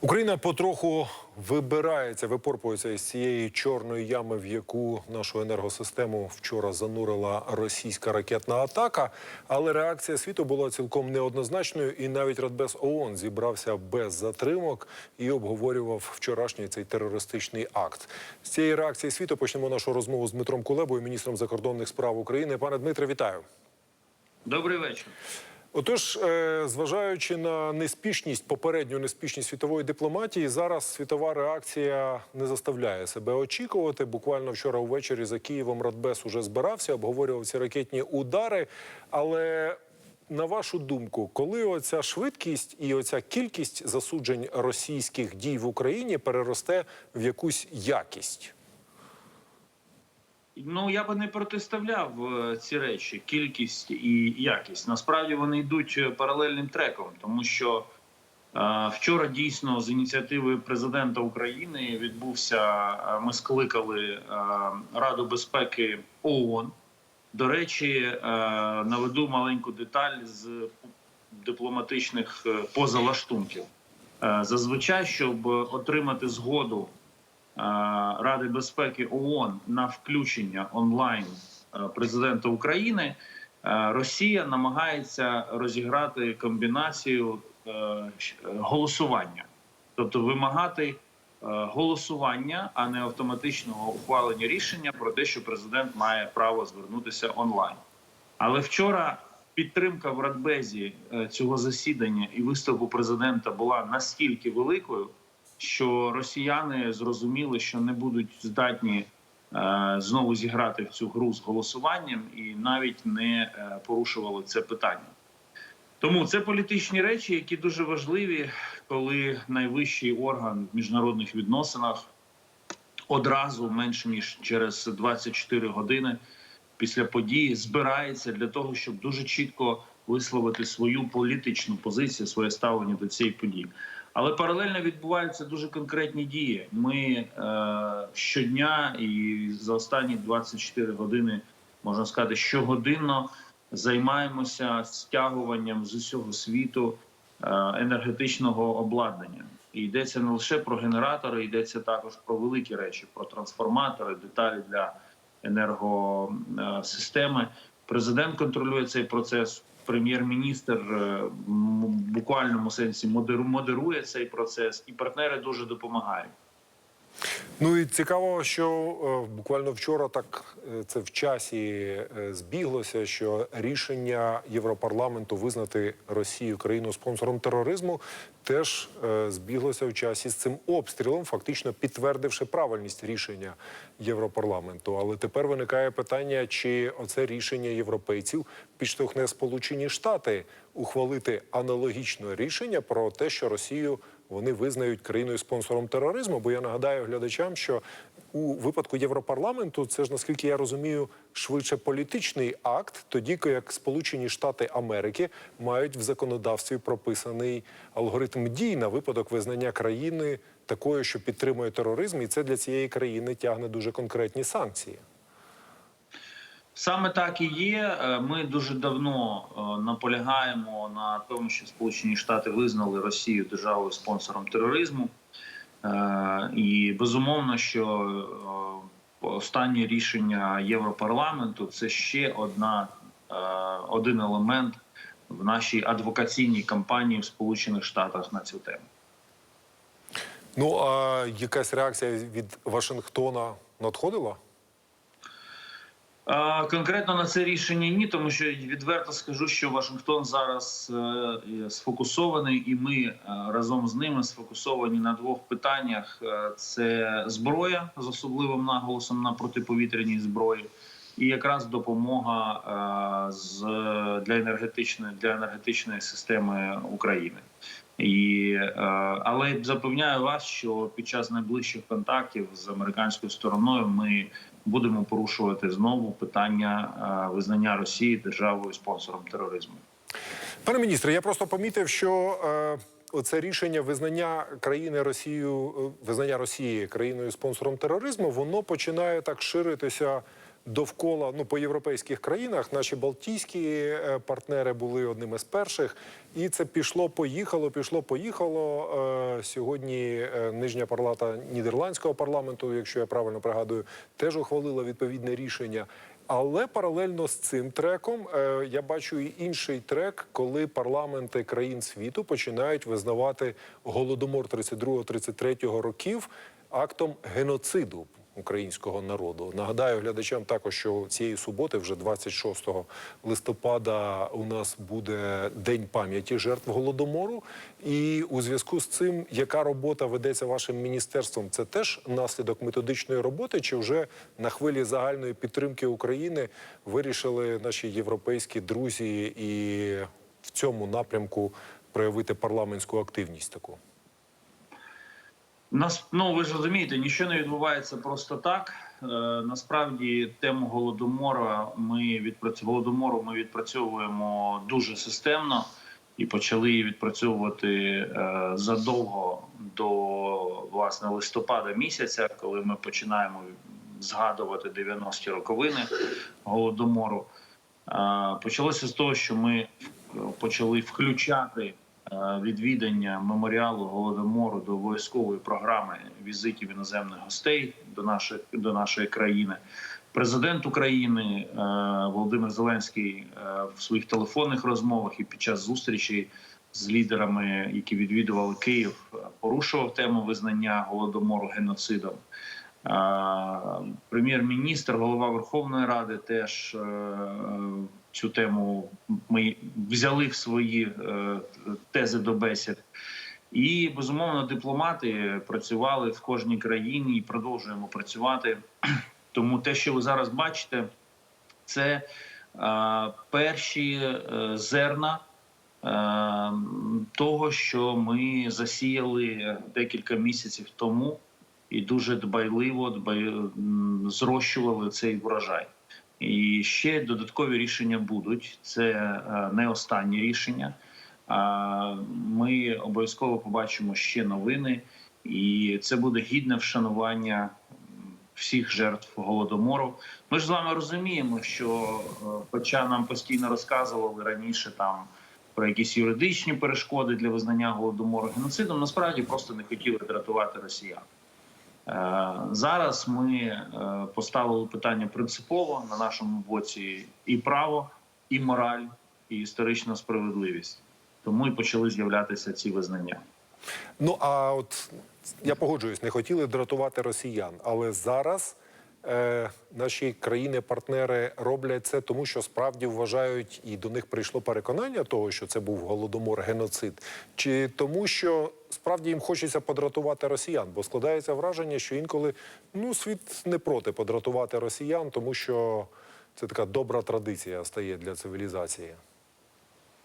Україна потроху вибирається, випорпується із цієї чорної ями, в яку нашу енергосистему вчора занурила російська ракетна атака. Але реакція світу була цілком неоднозначною, і навіть Радбез ООН зібрався без затримок і обговорював вчорашній цей терористичний акт. З цієї реакції світу почнемо нашу розмову з Дмитром Кулебою, міністром закордонних справ України. Пане Дмитре, вітаю. Добрий вечір. Отож, е, зважаючи на неспішність, попередню неспішність світової дипломатії, зараз світова реакція не заставляє себе очікувати. Буквально вчора увечері за Києвом Радбес уже збирався, обговорював ці ракетні удари. Але на вашу думку, коли оця швидкість і оця кількість засуджень російських дій в Україні переросте в якусь якість? Ну я би не протиставляв е, ці речі, кількість і якість. Насправді вони йдуть е, паралельним треком, тому що е, вчора дійсно з ініціативи президента України відбувся. Ми скликали Раду безпеки ООН. До речі, наведу маленьку деталь з дипломатичних позалаштунків. Зазвичай, щоб отримати згоду Ради безпеки ООН на включення онлайн е, президента України, е, Росія намагається розіграти комбінацію е, е, голосування, тобто вимагати е, голосування, а не автоматичного ухвалення рішення про те, що президент має право звернутися онлайн. Але вчора підтримка в Радбезі е, цього засідання і виступу президента була настільки великою, що росіяни зрозуміли, що не будуть здатні е, знову зіграти в цю гру з голосуванням, і навіть не е, порушували це питання. Тому це політичні речі, які дуже важливі, коли найвищий орган в міжнародних відносинах одразу менше ніж через 24 години після події збирається для того, щоб дуже чітко висловити свою політичну позицію, своє ставлення до цієї події. Але паралельно відбуваються дуже конкретні дії. Ми е, щодня і за останні 24 години можна сказати, щогодинно займаємося стягуванням з усього світу е, енергетичного обладнання. І йдеться не лише про генератори, йдеться також про великі речі, про трансформатори, деталі для енергосистеми. Президент контролює цей процес. Прем'єр-міністр е, в буквальному сенсі модеру- модерує цей процес, і партнери дуже допомагають. Ну і цікаво, що е, буквально вчора так е, це в часі е, збіглося, що рішення Європарламенту визнати Росію країну спонсором тероризму теж збіглося в часі з цим обстрілом, фактично підтвердивши правильність рішення Європарламенту. Але тепер виникає питання, чи оце рішення європейців підштовхне Сполучені Штати ухвалити аналогічне рішення про те, що Росію вони визнають країною спонсором тероризму. Бо я нагадаю глядачам, що у випадку Європарламенту це ж наскільки я розумію, швидше політичний акт, тоді як Сполучені Штати Америки мають в законодавстві прописаний алгоритм дій на випадок визнання країни такою, що підтримує тероризм, і це для цієї країни тягне дуже конкретні санкції. Саме так і є. Е, Ми дуже давно е, наполягаємо на тому, що Сполучені Штати визнали Росію державою спонсором тероризму. Е, І безумовно, що останнє рішення Європарламенту це ще одна один елемент в нашій адвокаційній кампанії в Сполучених Штатах на цю тему. Ну а якась реакція від Вашингтона надходила? Конкретно на це рішення ні, тому що відверто скажу, що Вашингтон зараз е, сфокусований, і ми е, разом з ними сфокусовані на двох питаннях: Е, це зброя з особливим наголосом на протиповітряній зброї, і якраз допомога з для енергетичної для енергетичної системи України. І, але запевняю вас, що під час найближчих контактів з американською стороною ми будемо порушувати знову питання е, визнання Росії державою спонсором тероризму. Пане міністре, я просто помітив, що е, оце рішення визнання країни Росію, е, визнання Росії країною спонсором тероризму, воно починає так ширитися довкола ну по європейських країнах. Наші балтійські е, партнери були одними з перших, і це пішло, поїхало, пішло, поїхало. Е, Сьогодні е, нижня палата нідерландського парламенту, якщо я правильно пригадую, теж ухвалила відповідне рішення. Але паралельно з цим треком я бачу і інший трек, коли парламенти країн світу починають визнавати голодомор 32-33 років актом геноциду українського народу. Нагадаю глядачам також, що цієї суботи, вже 26 листопада, у нас буде день пам'яті жертв голодомору. І у зв'язку з цим, яка робота ведеться вашим міністерством, це теж наслідок методичної роботи, чи вже на хвилі загальної підтримки України вирішили наші європейські друзі і в цьому напрямку проявити парламентську активність таку? Нас ну ви ж розумієте, нічого не відбувається просто так. Е, насправді тему голодомора ми відпрацю... голодомору ми відпрацьовуємо дуже системно і почали її відпрацьовувати е, задовго до власне листопада місяця, коли ми починаємо згадувати 90-ті роковини голодомору. Е, почалося з того, що ми почали включати відвідання меморіалу голодомору до обов'язкової програми візитів іноземних гостей до нашої до нашої країни. Президент України е, Володимир Зеленський е, в своїх телефонних розмовах і під час зустрічей з лідерами, які відвідували Київ, е, порушував тему визнання голодомору геноцидом. Е, Прем'єр-міністр, голова Верховної Ради теж е, цю тему ми взяли в свої е, тези до бесід. І безумовно дипломати працювали в кожній країні і продовжуємо працювати. Тому те, що ви зараз бачите, це е, перші е, зерна того, що ми засіяли декілька місяців тому, і дуже дбайливо дбай, зрощували цей врожай. І ще додаткові рішення будуть. Це е, не останнє рішення. А Ми обов'язково побачимо ще новини, і це буде гідне вшанування всіх жертв голодомору. Ми ж з вами розуміємо, що, е, хоча нам постійно розказували раніше там про якісь юридичні перешкоди для визнання голодомору геноцидом, насправді просто не хотіли дратувати росіян. Е, Зараз ми е, поставили питання принципово на нашому боці і право, і мораль, і історична справедливість. Тому і почали з'являтися ці визнання. Ну а от я погоджуюсь, не хотіли дратувати росіян, але зараз наші країни-партнери роблять це, тому що справді вважають, і до них прийшло переконання того, що це був голодомор, геноцид, чи тому, що справді їм хочеться подратувати росіян, бо складається враження, що інколи ну світ не проти подратувати росіян, тому що це така добра традиція стає для цивілізації.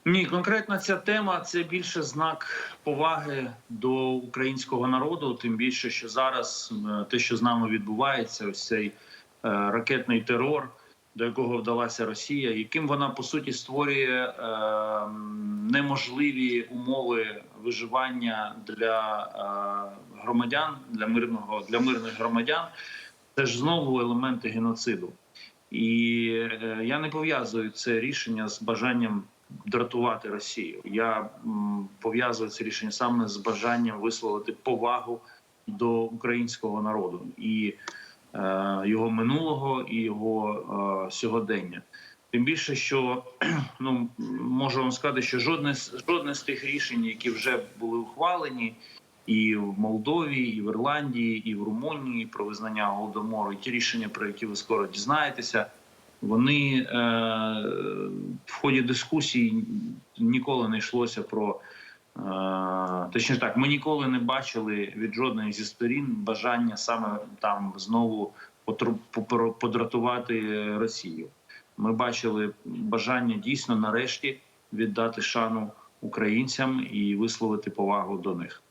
Ні, конкретно ця тема це більше знак поваги до українського народу. Тим більше, що зараз те, що з нами відбувається, ось цей е, ракетний терор, до якого вдалася Росія, яким вона по суті створює е, неможливі умови виживання для е, громадян, для мирного для мирних громадян. Це ж знову елементи геноциду. І я не пов'язую це рішення з бажанням дратувати Росію. Я пов'язую це рішення саме з бажанням висловити повагу до українського народу і е, його минулого, і його е, сьогодення. Тим більше, що ну можу вам сказати, що жодне жодне з тих рішень, які вже були ухвалені, і в Молдові, і в Ірландії, і в Румунії про визнання голодомору, і ті рішення, про які ви скоро дізнаєтеся, вони е, в ході дискусій ніколи не йшлося про. Е, точніше так, ми ніколи не бачили від жодної зі сторін бажання саме там знову подратувати Росію. Ми бачили бажання дійсно нарешті віддати шану українцям і висловити повагу до них.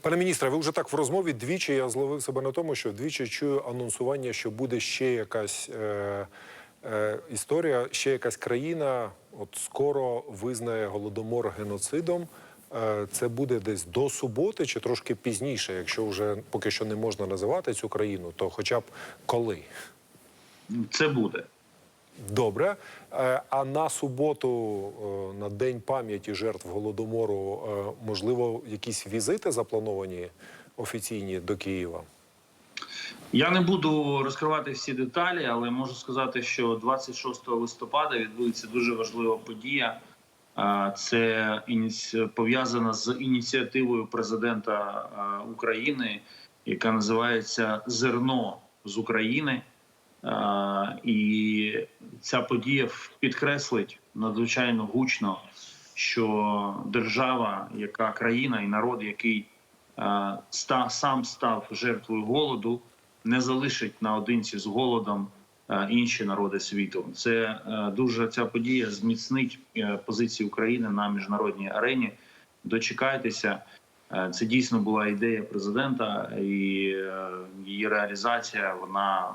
Пане міністре, ви вже так в розмові двічі я зловив себе на тому, що двічі чую анонсування, що буде ще якась е, історія, ще якась країна. От скоро визнає голодомор геноцидом. Е, це буде десь до суботи чи трошки пізніше, якщо вже поки що не можна називати цю країну, то хоча б коли. це буде. Добре. Е, А на суботу, е, на день пам'яті жертв голодомору, е, можливо, якісь візити заплановані офіційні до Києва? Я не буду розкривати всі деталі, але можу сказати, що 26 листопада відбудеться дуже важлива подія. Це пов'язана з ініціативою президента України, яка називається Зерно з України. І ця подія підкреслить надзвичайно гучно, що держава, яка країна і народ, який сам став жертвою голоду, не залишить наодинці з голодом е, інші народи світу. Це е, дуже ця подія зміцнить е, позиції України на міжнародній арені. Дочекайтеся. Це дійсно була ідея президента, і її реалізація вона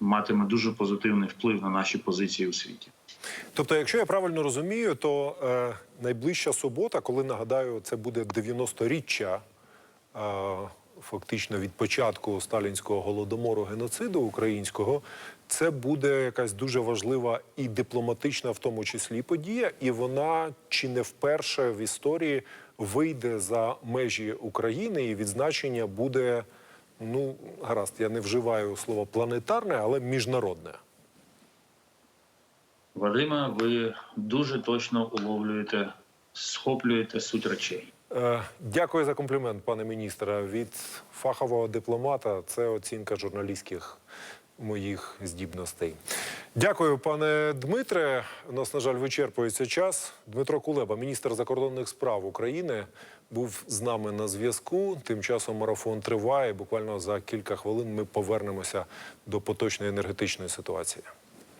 матиме дуже позитивний вплив на наші позиції у світі. Тобто, якщо я правильно розумію, то е, найближча субота, коли нагадаю, це буде 90-річчя е, фактично від початку сталінського голодомору геноциду українського, це буде якась дуже важлива і дипломатична, в тому числі подія, і вона чи не вперше в історії вийде за межі України, і відзначення буде. Ну, гаразд, я не вживаю слово планетарне, але міжнародне. Вадиме, ви дуже точно уловлюєте, схоплюєте суть речей. Е, Дякую за комплімент, пане міністре. Від фахового дипломата це оцінка журналістських моїх здібностей. Дякую, пане Дмитре. У нас, на жаль, вичерпується час. Дмитро Кулеба, міністр закордонних справ України, був з нами на зв'язку. Тим часом марафон триває. Буквально за кілька хвилин ми повернемося до поточної енергетичної ситуації.